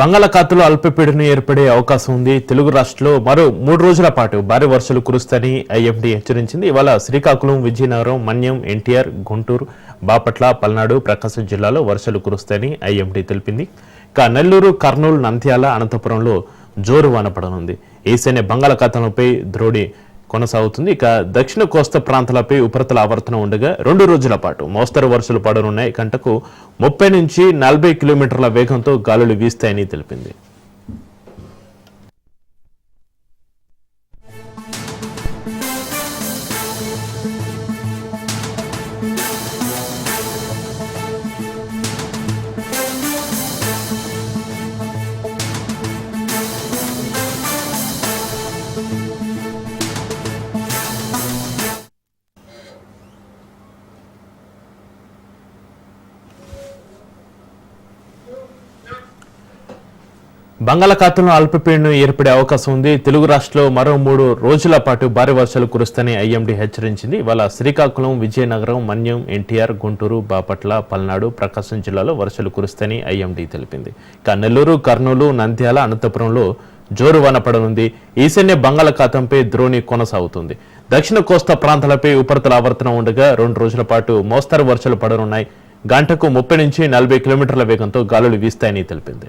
బంగాళాఖాతంలో అల్పపీడనం ఏర్పడే అవకాశం ఉంది. తెలుగు రాష్ట్రంలో మరో మూడు రోజుల పాటు భారీ వర్షాలు కురుస్తాయని ఐఎండీ హెచ్చరించింది. ఇవాళ శ్రీకాకుళం విజయనగరం మన్యం ఎన్టీఆర్ గుంటూరు బాపట్ల పల్నాడు ప్రకాశం జిల్లాలో వర్షాలు కురుస్తాయని ఐఎండీ తెలిపింది. ఇక నెల్లూరు కర్నూలు నంద్యాల అనంతపురంలో జోరు వాన పడనుంది. ఈశాన్య బంగాళాఖాతంపై ద్రోడి కొనసాగుతుంది. ఇక దక్షిణ కోస్తా ప్రాంతాలపై ఉపరితల ఆవర్తనం ఉండగా రెండు రోజుల పాటు మోస్తరు వర్షాలు పడనున్నాయి. గంటకు ముప్పై నుంచి నలభై కిలోమీటర్ల వేగంతో గాలులు వీస్తాయని తెలిపింది. బంగాళాఖాతంలో అల్పపీడనం ఏర్పడే అవకాశం ఉంది. తెలుగు రాష్ట్రంలో మరో మూడు రోజుల పాటు భారీ వర్షాలు కురుస్తాయని ఐఎండీ హెచ్చరించింది. ఇవాళ శ్రీకాకుళం విజయనగరం మన్యం ఎన్టీఆర్ గుంటూరు బాపట్ల పల్నాడు ప్రకాశం జిల్లాలో వర్షాలు కురుస్తాయని ఐఎండీ తెలిపింది. ఇక నెల్లూరు కర్నూలు నంద్యాల అనంతపురంలో జోరు వనపడనుంది ఈశాన్య బంగాళాఖాతంపై ద్రోణి కొనసాగుతుంది. దక్షిణ కోస్తా ప్రాంతాలపై ఉపరితల ఆవర్తనం ఉండగా రెండు రోజుల పాటు మోస్తరు వర్షాలు పడనున్నాయి. గంటకు ముప్పై నుంచి నలభై కిలోమీటర్ల వేగంతో గాలులు వీస్తాయని తెలిపింది.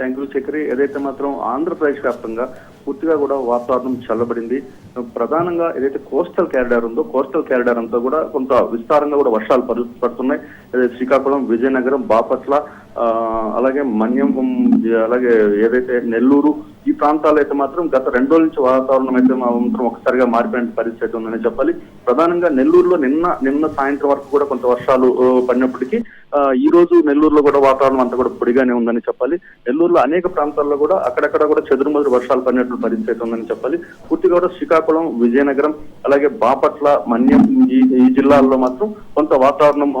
థ్యాంక్ యూ చక్రి ఏదైతే మాత్రం ఆంధ్రప్రదేశ్ వ్యాప్తంగా పూర్తిగా కూడా వాతావరణం చల్లబడింది. ప్రధానంగా ఏదైతే కోస్టల్ క్యారిడార్ ఉందో కోస్టల్ క్యారిడార్ అంతా కూడా కొంత విస్తారంగా కూడా వర్షాలు పడు పడుతున్నాయి. ఏదైతే శ్రీకాకుళం విజయనగరం బాపట్ల అలాగే మన్యం అలాగే ఏదైతే నెల్లూరు ఈ ప్రాంతాలు అయితే మాత్రం గత రెండు రోజుల నుంచి వాతావరణం అయితే మా- మాత్రం ఒకసారిగా మారిపోయిన పరిస్థితి అయితే ఉందని చెప్పాలి. ప్రధానంగా నెల్లూరులో నిన్న నిన్న సాయంత్రం వరకు కూడా కొంత వర్షాలు పడినప్పటికీ ఈ రోజు నెల్లూరులో కూడా వాతావరణం అంతా కూడా పొడిగానే ఉందని చెప్పాలి. నెల్లూరులో అనేక ప్రాంతాల్లో కూడా అక్కడక్కడ కూడా చెదురుమదురు వర్షాలు పడినట్లు పరిస్థితి అయితే ఉందని చెప్పాలి. పూర్తిగా కూడా శ్రీకాకుళం విజయనగరం అలాగే బాపట్ల మన్యం ఈ ఈ జిల్లాల్లో మాత్రం కొంత వాతావరణం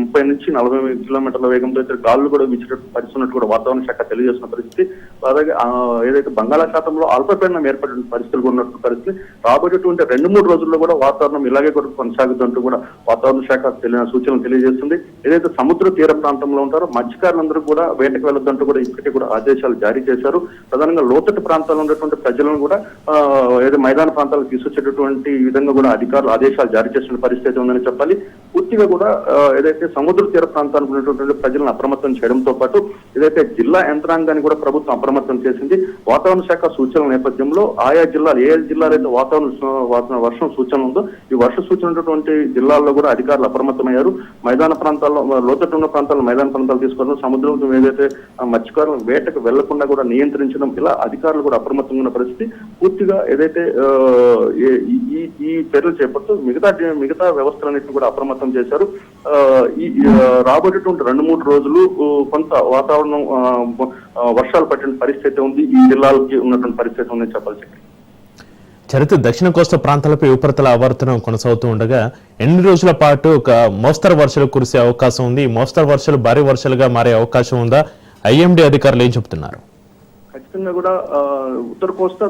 ముప్పై నుంచి నలభై కిలోమీటర్ల వేగంతో అయితే గాలులు కూడా వీచేటట్టు పరిస్థితున్నట్టు కూడా వాతావరణ శాఖ తెలియజేస్తున్న పరిస్థితి. అలాగే ఏదైతే బంగాళాఖాతంలో అల్పపీడనం ఏర్పడిన పరిస్థితులు ఉన్నట్టు పరిస్థితి రాబోయేటువంటి రెండు మూడు రోజుల్లో కూడా వాతావరణం ఇలాగే కూడా కొనసాగుతుంటూ కూడా వాతావరణ శాఖ సూచనలు తెలియజేస్తుంది. ఏదైతే సముద్ర తీర ప్రాంతంలో ఉంటారో మత్స్యకారులందరూ కూడా వేటకు వెళ్ళొద్దంటూ కూడా ఇప్పటికీ కూడా ఆదేశాలు జారీ చేశారు. ప్రధానంగా లోతట్టు ప్రాంతాల్లో ఉన్నటువంటి ప్రజలను కూడా ఏదో మైదాన ప్రాంతాలకు తీసుకొచ్చేటటువంటి విధంగా కూడా అధికారులు ఆదేశాలు జారీ చేసిన పరిస్థితి ఉందని చెప్పాలి. పూర్తిగా కూడా ఏదైతే ఏదైతే సముద్ర తీర ప్రాంతానికి ఉన్నటువంటి ప్రజలను అప్రమత్తం చేయడంతో పాటు ఏదైతే జిల్లా యంత్రాంగాన్ని కూడా ప్రభుత్వం అప్రమత్తం చేసింది వాతావరణ శాఖ సూచనల నేపథ్యంలో ఆయా జిల్లాలు ఏ జిల్లాలో అయితే వాతావరణ వాతావరణ వర్షం సూచన ఉందో ఈ వర్ష సూచన ఉన్నటువంటి జిల్లాల్లో కూడా అధికారులు అప్రమత్తమయ్యారు. మైదాన ప్రాంతాల్లో లోతట్టు ఉన్న ప్రాంతాల్లో మైదాన ప్రాంతాలు తీసుకోవడం సముద్రం ఏదైతే మత్స్యకారులు వేటకు వెళ్ళకుండా కూడా నియంత్రించడం ఇలా అధికారులు కూడా అప్రమత్తంగా ఉన్న పరిస్థితి పూర్తిగా ఏదైతే ఈ- ఈ చర్యలు చేపడుతూ మిగతా మిగతా వ్యవస్థలన్నింటినీ కూడా అప్రమత్తం చేశారు. ఈ రాబోయేటువంటి రెండు మూడు రోజులు కొంత వాతావరణం వర్షాలు పట్టిన పరిస్థితి ఉంది. ఈ జిల్లాలకి ఉన్నటువంటి పరిస్థితి ఉందని చెప్పాల్సి చరిత్ర దక్షిణ కోస్తా ప్రాంతాలపై ఉపరితల ఆవర్తనం కొనసాగుతూ ఉండగా ఎన్ని రోజుల పాటు ఒక మోస్తరు వర్షాలు కురిసే అవకాశం ఉంది? ఈ మోస్తరు వర్షాలు భారీ వర్షాలుగా మారే అవకాశం ఉందా? ఐఎండీ అధికారులు ఏం చెబుతున్నారు వ్యాప్తంగా కూడా ఉత్తర కోస్తా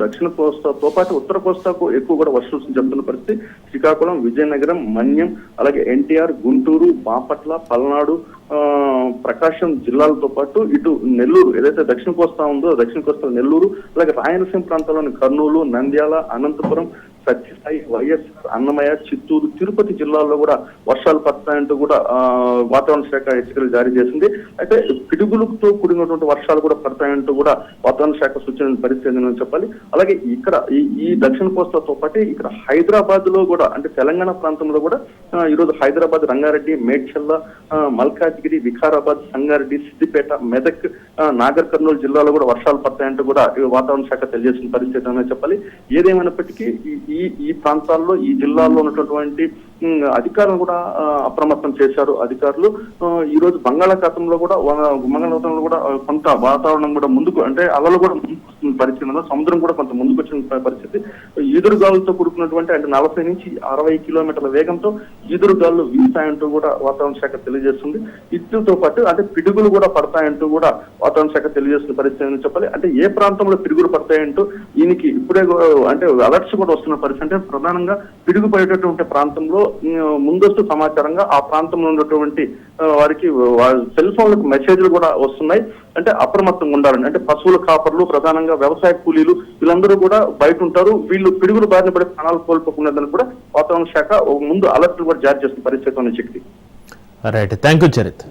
దక్షిణ కోస్తాతో పాటు ఉత్తర కోస్తాకు ఎక్కువ కూడా వర్షం చెప్తున్న పరిస్థితి. శ్రీకాకుళం విజయనగరం మన్యం అలాగే ఎన్టీఆర్ గుంటూరు బాపట్ల పల్నాడు ఆ, ప్రకాశం జిల్లాలతో పాటు ఇటు నెల్లూరు ఏదైతే దక్షిణ కోస్తా ఉందో దక్షిణ కోస్తా నెల్లూరు అలాగే రాయలసీమ ప్రాంతంలోని కర్నూలు నంద్యాల అనంతపురం సత్యసాయి వైఎస్ అన్నమయ్య చిత్తూరు తిరుపతి జిల్లాల్లో కూడా వర్షాలు పడతాయంటూ కూడా వాతావరణ శాఖ హెచ్చరికలు జారీ చేసింది. అయితే పిడుగులతో కూడినటువంటి వర్షాలు కూడా పడతాయంటూ కూడా వాతావరణ శాఖ సూచన పరిస్థితి చెప్పాలి. అలాగే ఇక్కడ ఈ ఈ దక్షిణ కోస్తాతో పాటు ఇక్కడ హైదరాబాద్లో కూడా అంటే తెలంగాణ ప్రాంతంలో కూడా ఈరోజు హైదరాబాద్ రంగారెడ్డి మేడ్చల్ల మల్కాజ్గిరి వికారాబాద్ సంగారెడ్డి సిద్దిపేట మెదక్ నాగర్ కర్నూలు జిల్లాలో కూడా వర్షాలు పడతాయంటూ కూడా వాతావరణ శాఖ తెలియజేసిన పరిస్థితి అనేది చెప్పాలి. ఏదేమైనప్పటికీ ఈ- ఈ ఈ ప్రాంతాల్లో ఈ జిల్లాల్లో ఉన్నటువంటి అధికారులు కూడా అప్రమత్తం చేశారు. అధికారులు ఈ రోజు బంగాళాఖాతంలో కూడా వా- బంగాళాఖాతంలో కూడా కొంత వాతావరణం కూడా ముందుకు అంటే అలలు కూడా పరిస్థితి ఉందో సముద్రం కూడా కొంత ముందుకు వచ్చిన పరిస్థితి. ఈదురుగాలులతో కూడుకున్నటువంటి అంటే నలభై నుంచి అరవై కిలోమీటర్ల వేగంతో ఈదురుగాలు వీస్తాయంటూ కూడా వాతావరణ శాఖ తెలియజేస్తుంది. ఇటుతో పాటు అంటే పిడుగులు కూడా పడతాయంటూ కూడా వాతావరణ శాఖ తెలియజేస్తున్న పరిస్థితి అని చెప్పాలి. అంటే ఏ ప్రాంతంలో పిడుగులు పడతాయంటూ దీనికి ఇప్పుడే అంటే అలర్ట్స్ కూడా వస్తున్న పరిస్థితి. అంటే ప్రధానంగా పిడుగు పడేటటువంటి ప్రాంతంలో ముందస్తు సమాచారంగా ఆ ప్రాంతంలో ఉన్నటువంటి వారికి సెల్ ఫోన్లకు మెసేజ్లు కూడా వస్తున్నాయి. అంటే అప్రమత్తంగా ఉండాలని అంటే పశువుల కాపర్లు ప్రధానంగా వ్యవసాయ కూలీలు వీళ్ళందరూ కూడా బయట ఉంటారు. వీళ్ళు పిడుగులు బారిన పడే ప్రాణాలు కోల్పోకున్నదని కూడా వాతావరణ శాఖ ముందు అలర్ట్లు కూడా జారీ చేస్తున్న పరిస్థితి ఉన్న శక్తి. Right thank you Charith